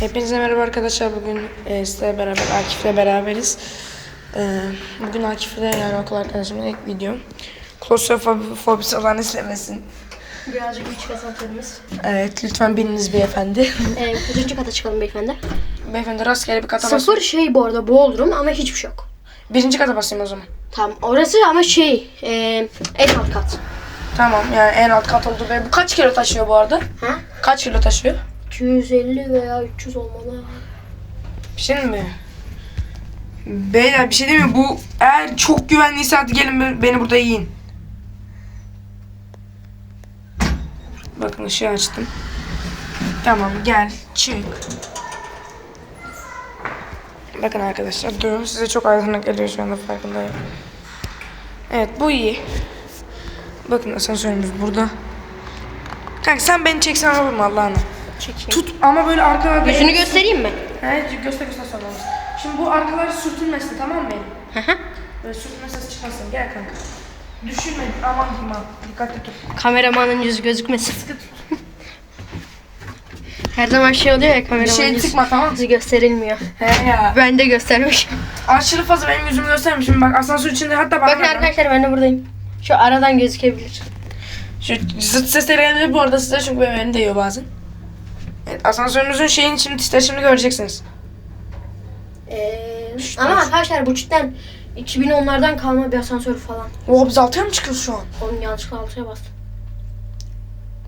Hepinize merhaba arkadaşlar. Bugün e, sizlerle beraber Akif'le beraberiz. E, bugün Akif'le yani okul arkadaşımın ilk videom. Klostrofobisi olan izlemesin. Birazcık üç kat atlarımız. Evet lütfen bininiz beyefendi. Ee, kaçıncı kata çıkalım beyefendi? beyefendi rastgele bir kata basın. Sıfır şey bu arada Bodrum ama hiçbir şey yok. Birinci kata basayım o zaman. Tamam orası ama şey e, en alt kat. Tamam yani en alt kat oldu ve bu kaç kilo taşıyor bu arada? Ha? Kaç kilo taşıyor? 250 veya 300 olmalı. Bir şey mi? Beyler bir şey değil mi? Bu eğer çok güvenliyse hadi gelin be- beni burada yiyin. Bakın ışığı açtım. Tamam gel çık. Bakın arkadaşlar durun size çok aydınlık geliyor şu anda farkındayım. Evet bu iyi. Bakın asansörümüz burada. Kanka sen beni çeksen olur mu Allah'ını? Çekeyim. Tut ama böyle arkalarda... Yüzünü göstereyim mi? Evet göster göster sormamız. Şimdi bu arkaları sürtünmesin tamam mı? Hı hı. Böyle sürtünme sesi çıkmasın. Gel kanka. Düşürme aman diyeyim ha. Dikkatli tut. Kameramanın yüzü gözükmesin. Her zaman şey oluyor ya kameramanın şey yüzü, tıkma tamam yüzü gösterilmiyor. He ya. Ben de göstermişim. Aşırı fazla benim yüzümü göstermişim. Bak asansör içinde hatta bana Bakın ver. arkadaşlar ben de buradayım. Şu aradan gözükebilir. Şu zıt sesleri gelebilir bu arada size çünkü benim elim değiyor bazen. Evet asansörümüzün şeyin şimdi titreşimini göreceksiniz. Ee, ama arkadaşlar bu cidden 2010'lardan kalma bir asansör falan. Oo biz altıya mı çıkıyoruz şu an? Onun yanlışlıkla altıya bastım.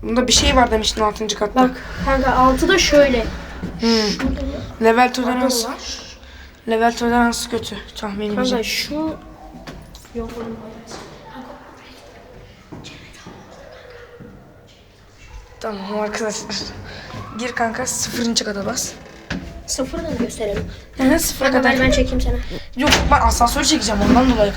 Bunda bir şey var demiştin 6. katta. Bak kanka altıda şöyle. Hmm. Level tolerans. Level tolerans kötü tahminimce. Kanka şu yok oğlum. Tamam arkadaşlar. Gir kanka sıfırıncı kata bas. Sıfırdan gösterelim. Yani sıfıra Kanka kadar. ver ben çekeyim sana. Yok ben asansör çekeceğim ondan dolayı.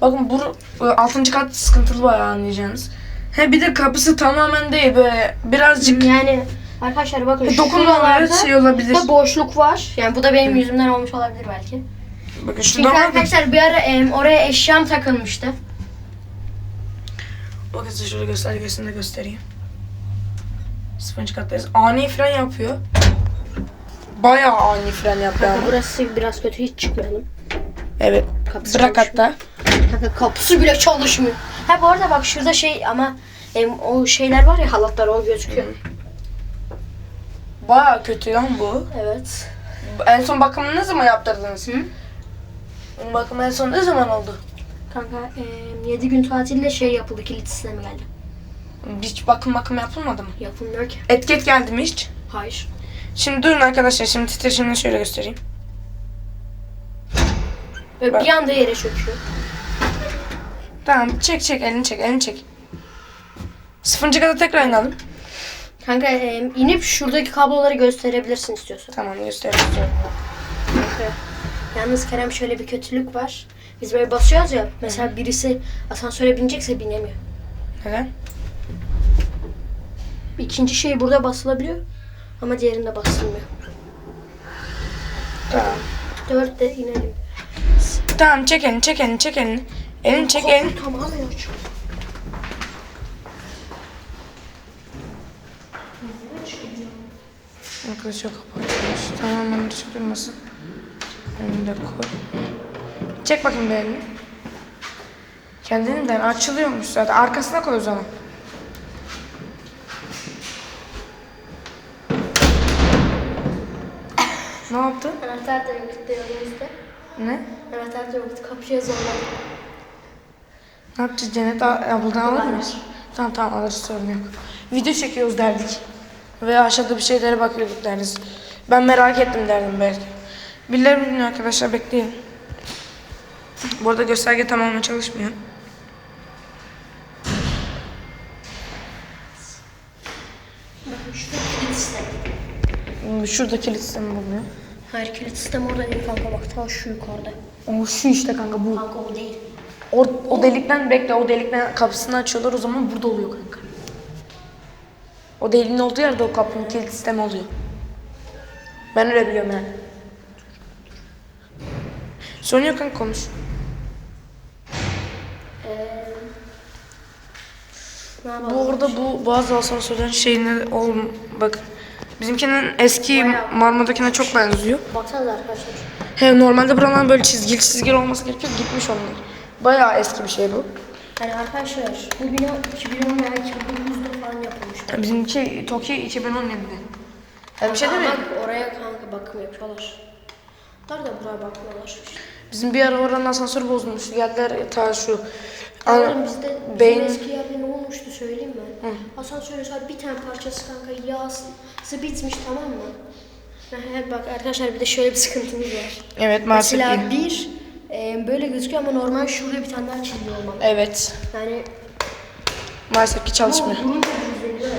Bakın bu e, altıncı kat sıkıntılı bayağı anlayacağınız. He bir de kapısı tamamen değil böyle birazcık Yani arkadaşlar bakın dokunmaları şuralarda şey olabilir. da boşluk var. Yani bu da benim yüzümden olmuş olabilir belki. Bakın Çünkü şurada var mı? arkadaşlar bir ara em, oraya eşyam takılmıştı. Bakın size şöyle göstergesini de göstereyim. Sıfırıncı kattayız. Ani fren yapıyor. Bayağı ani fren yapıyor Kanka ama. burası biraz kötü hiç çıkmayalım. Evet. Kapısı Bırak çalışmıyor. hatta. Kanka kapısı bile çalışmıyor. Ha bu arada bak şurada şey ama em, o şeyler var ya halatlar o gözüküyor. Bayağı kötü lan bu. Evet. En son bakımını ne zaman yaptırdınız? Hı? Bakım en son ne zaman oldu? Kanka 7 gün tatille şey yapıldı kilit sistemi geldi. Hiç bakım bakım yapılmadı mı? Yapılmıyor ki. Etiket geldi mi hiç? Hayır. Şimdi durun arkadaşlar. Şimdi titreşimini şöyle göstereyim. Böyle Bak. bir anda yere çöküyor. Tamam çek çek elini çek elini çek. Sıfırıncı kata tekrar inelim. Kanka e, inip şuradaki kabloları gösterebilirsin istiyorsan. Tamam göstereyim. Kanka. Yalnız Kerem şöyle bir kötülük var. Biz böyle basıyoruz ya. Mesela birisi asansöre binecekse binemiyor. Neden? İkinci şey burada basılabiliyor. Ama diğerinde basılmıyor. Tamam. Dört de inelim. Tamam çek elini çek elini çek elini. Elini çek elini. Tamamen açık. Arkadaşlar kapatıyoruz. Tamamen ışık durmasın. Elini de koy. Çek bakayım bir elini. Kendiliğinden açılıyormuş zaten. Arkasına koy o zaman. ne Anahtar da yoktu yanımızda. Ne? Anahtar da yoktu. Kapıya zorladık. Ne yapacağız Cennet? Ab- Abladan alır mıyız? Tamam tamam alırız sorun yok. Video çekiyoruz derdik. Veya aşağıda bir şeylere bakıyorduk deriz. Ben merak ettim derdim belki. Birileri bilmiyor arkadaşlar bekleyin. Bu arada gösterge tamamen çalışmıyor. Şurada kilit sistemi bulunuyor. Hayır kilit sistemi orada değil kanka bak ta şu yukarıda. O şu işte kanka bu. Kanka o değil. O, o delikten bekle o delikten kapısını açıyorlar o zaman burada oluyor kanka. O deliğin olduğu yerde o kapının kilit sistemi oluyor. Ben öyle biliyorum yani. Sorun yok kanka konuş. Yapalım? Bu arada bu bazı asansörlerin şeyine oğlum bak Bizimkinin eski. Marmara'dakine çok benziyor. Baksanıza arkadaşlar. He normalde buralar böyle çizgili çizgili olması gerekiyor. Gitmiş onlar. Bayağı eski bir şey bu. Yani arkadaşlar bu bina 2010 veya 2009'da falan yapılmış. Bizimki Tokyo 2017'de. Yani bir şey değil mi? Bak oraya kanka bakım yapıyorlar. Bunlar da buraya bakmıyorlar. Bizim bir ara oranın asansörü bozulmuştu. Geldiler ta şu. Ana, bizde beyin- eski yerde ne olmuştu söyleyeyim mi? Asansörün sadece bir tane parçası kanka yağsı bitmiş tamam mı? Heh, bak arkadaşlar bir de şöyle bir sıkıntımız var. evet maalesef. Mesela değil. bir e, böyle gözüküyor ama normal şurada bir tane daha çizgi olmalı. Evet. Yani Maalesef ki çalışmıyor. bunun da düzeliyor ya.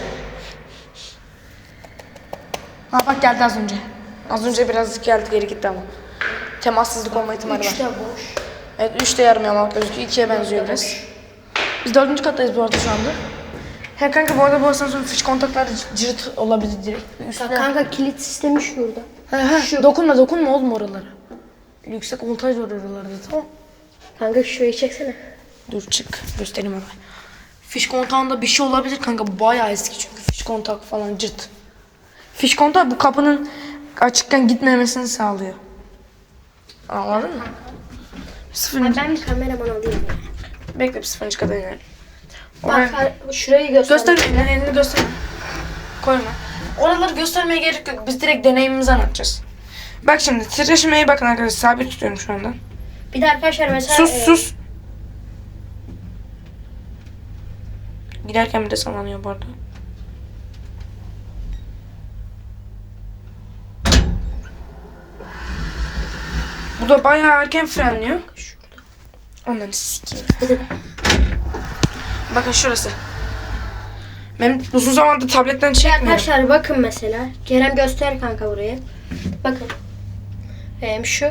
Ha bak geldi az önce. Az önce birazcık geldi geri gitti ama. Temassızlık olma ihtimali var. Üçte boş. Evet 3 de yarım yamalak gözüküyor. 2'ye benziyor biraz. Biz dördüncü kattayız bu arada şu anda. He kanka bu arada bu asansörün fiş kontakları cırt olabilir direkt. Üstüne. kanka kilit sistemi şurada. He he dokunma dokunma oğlum oralara. Yüksek voltaj var oralarda tamam. Kanka şurayı çeksene. Dur çık göstereyim orayı. Fiş kontağında bir şey olabilir kanka bayağı eski çünkü fiş kontak falan cırt. Fiş kontak bu kapının açıkken gitmemesini sağlıyor. Anladın mı? Sıfırıncı. Ben bir kameraman alayım. Bekle bir sıfırıncı kadar inelim. Bak Oraya... şurayı göster. Göster elini göster. Koyma. Oraları göstermeye gerek yok. Biz direkt deneyimimizi anlatacağız. Bak şimdi titreşimeye bakın arkadaşlar. Sabit tutuyorum şu anda. Bir de arkadaşlar mesela Sus e, sus. Giderken bir de sallanıyor bu arada. Bu da bayağı erken frenliyor. Onları sikeyim. Bakın şurası. Benim uzun zamandır tabletten çekmiyorum. Arkadaşlar bakın mesela. Kerem göster kanka burayı. Bakın. Em, şu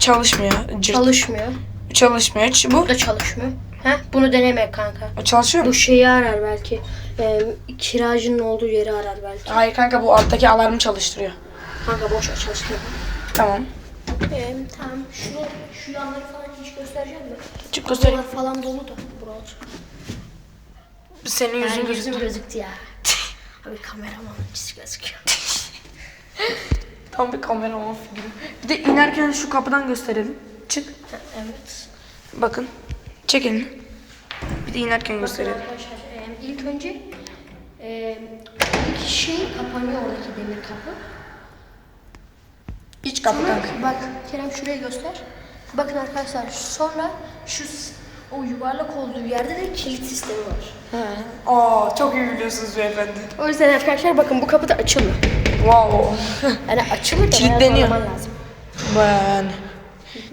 Çalışmıyor. Cırt. çalışmıyor. Çalışmıyor. Ç- Bu Bu da çalışmıyor. Heh, bunu deneme kanka. O çalışıyor mu? Bu şeyi arar belki. Em, kiracının olduğu yeri arar belki. Hayır kanka bu alttaki alarmı çalıştırıyor. Kanka boş ver çalışmıyor. Tamam. Em, tamam. Şu, şu yanları falan hiç göstereceğim mi? Çık göstereyim. Buralar falan dolu da. Buralar. Senin yüzün Yani yüzüm gözüktü ya. Abi kameraman çiz gözüküyor. Tam bir kameraman figürü. Bir de inerken şu kapıdan gösterelim. Çık. evet. Bakın. Çek elini. Bir de inerken gösterelim. Arkadaşlar ilk önce em, ilk şey kapanıyor oradaki demir kapı. İç kapı Sonra bak Kerem şuraya göster. Bakın arkadaşlar sonra şu o yuvarlak olduğu yerde de kilit sistemi var. Aa çok iyi biliyorsunuz beyefendi. O yüzden arkadaşlar bakın bu kapı da açılmıyor. Wow. Yani açılır da Kilitleniyor. lazım. Yani.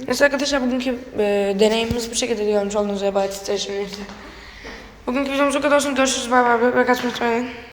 Neyse arkadaşlar bugünkü e, deneyimimiz bu şekilde görmüş olduğunuz ebaret titreşimleri. Bugünkü videomuz o kadar olsun. Görüşürüz. Bay bay. Bay bay. Kaçmayı unutmayın.